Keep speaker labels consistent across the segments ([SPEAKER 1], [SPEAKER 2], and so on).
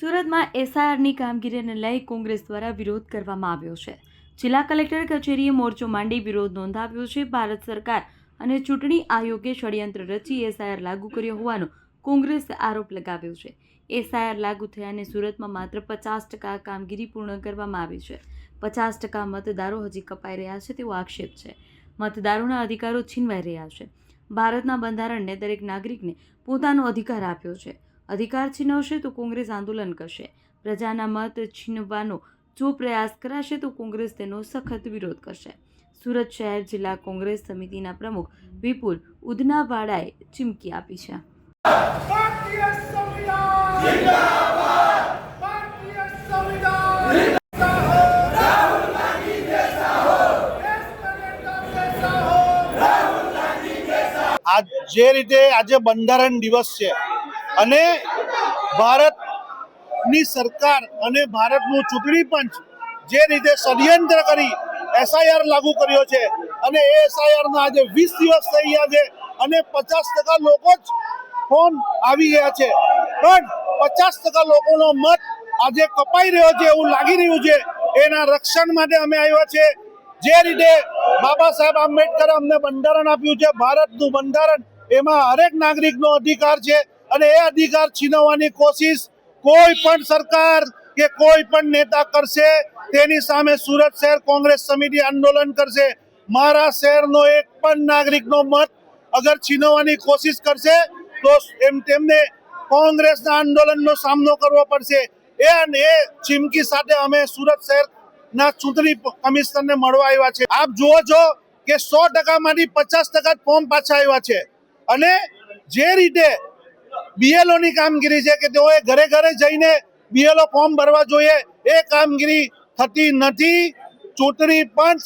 [SPEAKER 1] સુરતમાં એસઆઈઆરની કામગીરીને લઈ કોંગ્રેસ દ્વારા વિરોધ કરવામાં આવ્યો છે. જિલ્લા કલેક્ટર કચેરીએ મોરચો માંડી વિરોધ નોંધાવ્યો છે. ભારત સરકાર અને ચૂંટણી આયોગે ષડયંત્ર રચી એસઆઈઆર લાગુ કર્યો હોવાનો કોંગ્રેસે આરોપ લગાવ્યો છે. એસઆઈઆર લાગુ થયાને સુરતમાં માત્ર પચાસ ટકા કામગીરી પૂર્ણ કરવામાં આવી છે. પચાસ ટકા મતદારો હજી કપાઈ રહ્યા છે તેવો આક્ષેપ છે. મતદારોના અધિકારો છીનવાઈ રહ્યા છે. ભારતના બંધારણને દરેક નાગરિકને પોતાનો અધિકાર આપ્યો છે. અધિકાર છીનવશે તો કોંગ્રેસ આંદોલન કરશે. પ્રજાના મત છીનવવાનો જો પ્રયાસ કરાશે તો કોંગ્રેસ તેનો સખત વિરોધ કરશે. સુરત શહેર જિલ્લા કોંગ્રેસ સમિતિના પ્રમુખ વિપુલ ઉદના ઉધનાવાડાએ ચીમકી આપી છે.
[SPEAKER 2] આજ જે રીતે આજે બંધારણ દિવસ છે અને ભારતની સરકાર અને ભારતનું ચૂંટણી પંચ જે રીતે ષડયંત્ર કરી એસઆઈઆર લાગુ કર્યો છે અને એ એસઆઈઆરના આજે વીસ દિવસ થઈ ગયા છે અને પચાસ ટકા લોકો જ ફોન આવી ગયા છે. પણ પચાસ ટકા લોકોનો મત આજે કપાઈ રહ્યો છે એવું લાગી રહ્યું છે. એના રક્ષણ માટે અમે આવ્યા છે. જે રીતે બાબા સાહેબ આંબેડકરે અમને બંધારણ આપ્યું છે, ભારતનું બંધારણ, એમાં હરેક નાગરિકનો અધિકાર છે. અને એ અધિકાર છીનવવાની કોશિશ કોઈ પણ સરકાર કે કોઈ પણ નેતા કરશે, તેની સામે સુરત શહેર કોંગ્રેસ સમિતિ આંદોલન કરશે. મારા શહેરનો એક પણ નાગરિકનો મત અગર છીનવવાની કોશિશ કરશે, તો એમ તેમને કોંગ્રેસના આંદોલનનો સામનો કરવો પડશે. એ અને એ ચીમકી સાથે અમે સુરત શહેરના ચૂંટણી કમિશનરને મળવા આવ્યા છે. આપ જુઓ છો કે સો ટકામાંથી પચાસ ટકા જ ફોર્મ પાછા આવ્યા છે. અને જે રીતે BLO ની કામગીરી છે કે તેઓએ ઘરે ઘરે જઈને બીએલઓ ફોર્મ ભરવા જોઈએ, એ કામગીરી થતી નથી. ચૂંટણી પંચ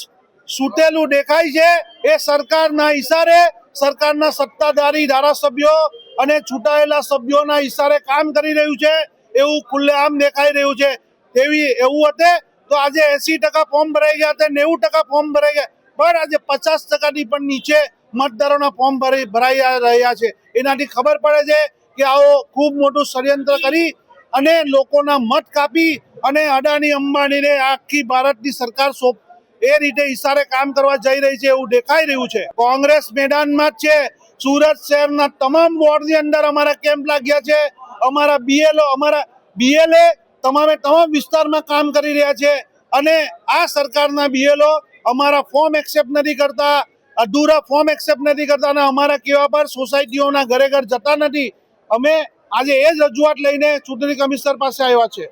[SPEAKER 2] સૂટેલું દેખાય છે. એ સરકારના ઈશારે, સરકારના સત્તાધારી ધારાસભ્યો અને ચૂંટાયેલા સભ્યોના ઈશારે કામ કરી રહ્યું છે. એવું ખુલ્લેઆમ દેખાઈ રહ્યું છે. તેવી, એવું હતે તો આજે એસી ટકા ફોર્મ ભરાઈ ગયા હતા, નેવું ટકા ફોર્મ ભરાઈ ગયા. પણ આજે પચાસ ટકાની પણ નીચે મતદારોના ફોર્મ ભરાઈ ભરાઈ રહ્યા છે. એનાથી ખબર પડે છે કે આવો ખૂબ મોટું ષડયંત્ર કરી અને લોકોના મત કાપી અને અડાણી અંબાણીને આખી ભારતની સરકાર સોંપ, એ રીતે ઈશારે કામ કરવા જઈ રહી છે એવું દેખાઈ રહ્યું છે. કોંગ્રેસ મેદાનમાં જ છે. સુરત શહેરના તમામ વોર્ડની અંદર અમારા કેમ્પ લાગ્યા છે. અમારા બીએલઓ, અમારા બીએલએ તમામે તમામ વિસ્તારમાં કામ કરી રહ્યા છે. અને આ સરકારના બીએલઓ અમારા ફોર્મ એક્સેપ્ટ નથી કરતા, અધૂરા ફોર્મ એક્સેપ્ટ નથી કરતા અને અમારા કેવા પર સોસાયટીઓના ઘરે ઘર જતા નથી. અમે આજે એ જ રજૂઆત લઈને ચૂંટણી કમિશનર પાસે આવ્યા છે.